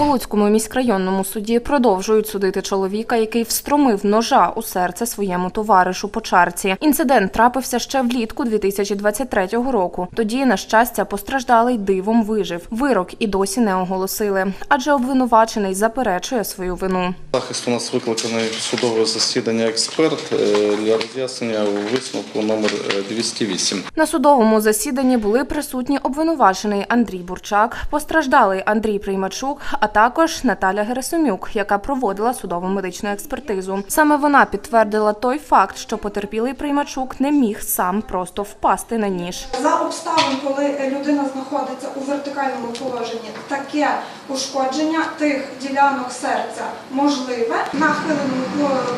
У Луцькому міськрайонному суді продовжують судити чоловіка, який встромив ножа у серце своєму товаришу по чарці. Інцидент трапився ще влітку 2023 року. Тоді, на щастя, постраждалий дивом вижив. Вирок і досі не оголосили, адже обвинувачений заперечує свою вину. Захист у нас викликаний судове засідання експерт е, для роз'яснення у висновку номер е, 208. На судовому засіданні були присутні обвинувачений Андрій Бурчак, постраждалий Андрій Приймачук, а також Наталя Герасимюк, яка проводила судову медичну експертизу. Саме вона підтвердила той факт, що потерпілий Приймачук не міг сам просто впасти на ніж. За обставин, коли людина знаходиться у вертикальному положенні, таке ушкодження тих ділянок серця можливе. В нахиленому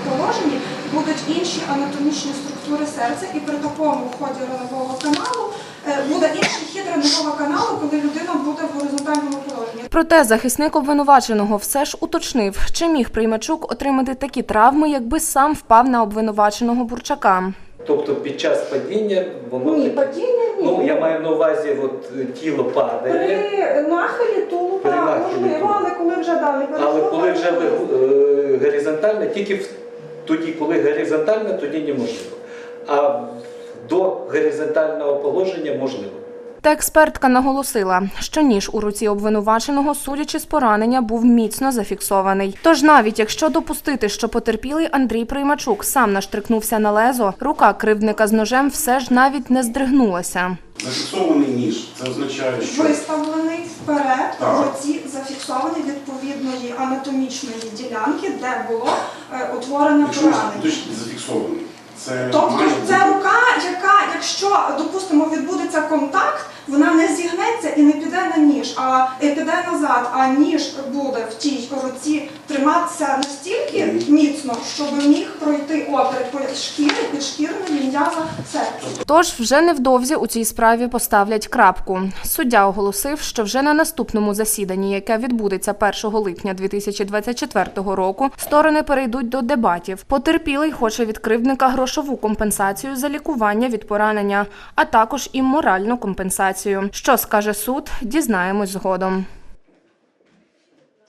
положенні будуть інші анатомічні структури серця, і при такому ході раневого каналу е, буде інший хід раневого каналу, коли людина буде в горизонтальному положенні. Проте захисник обвинуваченого все ж уточнив, чи міг Приймачук отримати такі травми, якби сам впав на обвинуваченого Бурчака. Тобто під час падіння воно Ні, падіння ні. ну я маю на увазі, от е, тіло падає, При нахилі тулуба нахилі можливо, тулуба. але коли вже далі але коли вже ви- е, горизонтально, тільки в- тоді, коли горизонтально, тоді неможливо. А до горизонтального положення можливо. Та експертка наголосила, що ніж у руці обвинуваченого, судячи з поранення, був міцно зафіксований. Тож навіть якщо допустити, що потерпілий Андрій Приймачук сам наштрикнувся на лезо, рука кривдника з ножем все ж навіть не здригнулася. Зафіксований ніж. Це означає, що виставлений вперед, Так. в руці зафіксований відповідної анатомічної ділянки, де було е, утворено якщо поранення. точно зафіксований, це Тобто має це бути- рука, яка, якщо допустимо, контакт, вона не зігнеться і не піде на ніж, а піде назад. А ніж буде в тій руці триматися настільки міцно, щоб міг пройти опір по шкірі, підшкірної м'яза серця. Тож вже невдовзі у цій справі поставлять крапку. Суддя оголосив, що вже на наступному засіданні, яке відбудеться 1 липня 2024 року, сторони перейдуть до дебатів. Потерпілий хоче від кривдника грошову компенсацію за лікування від поранення, а також і моральну компенсацію. Що скаже суд, дізнаємось згодом.